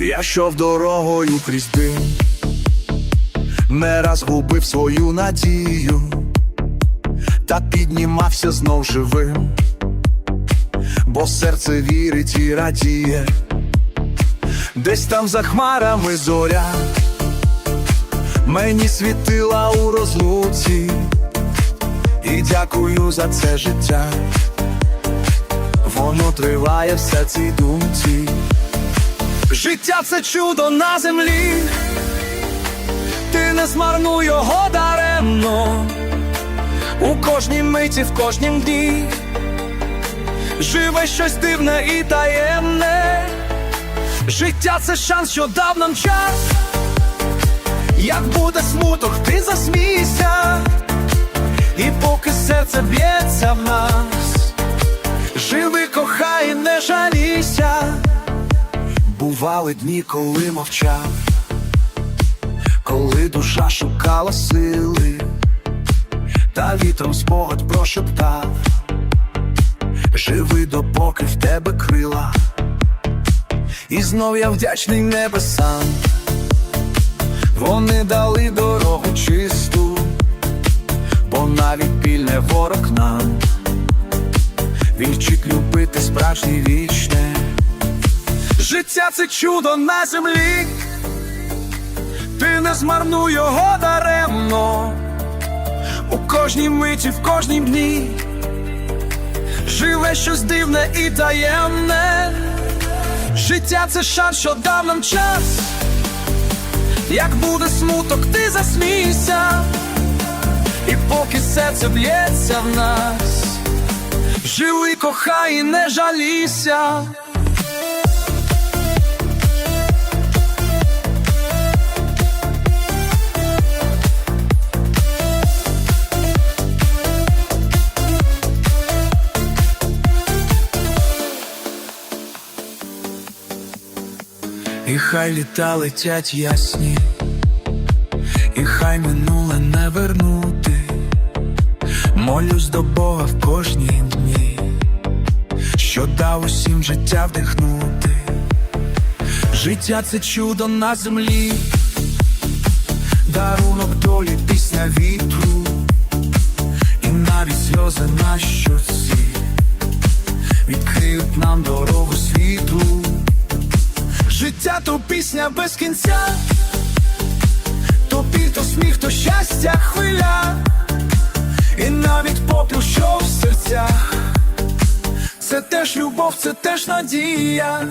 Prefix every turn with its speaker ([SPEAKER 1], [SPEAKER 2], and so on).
[SPEAKER 1] Я йшов дорогою крізь дим, не раз губив свою надію, та піднімався знов живим, бо серце вірить і радіє, десь там за хмарами зоря, мені світила у розлуці, і дякую за це життя, воно триває все цій думці. Життя це чудо на землі, ти не змарнуй його даремно, у кожній миті, в кожнім дні, живе щось дивне і таємне. Життя це шанс, що дав нам час. Як буде смуток, ти засмійся, і поки серце б'ється в нас, Бували дні, коли мовчав, коли душа шукала сили, та вітром спогад прошептав, живи, допоки в тебе крила, і знов я вдячний небесам, вони дали дорогу чисту, бо навіть біль не ворог нам, він любити справжнє вічне. Життя це чудо на землі, ти не змарнуй його даремно, у кожній миті, в кожній дні, живе щось дивне і таємне. Життя це шанс, що дав нам час. Як буде смуток, ти засмійся, і поки серце б'ється в нас, живи, кохай і не жалійся. І хай літа летять ясні, і хай минуле не вернути, молюсь до Бога в кожній дні, що дав усім життя вдихнути. Життя це чудо на землі, дарунок долі, пісня вітру, і навіть сльози на щоці відкриють нам дорогу світу. Життя то пісня без кінця, то біль, то сміх, то щастя, хвиля, і навіть попіл, що в серцях, це теж любов, це теж надія.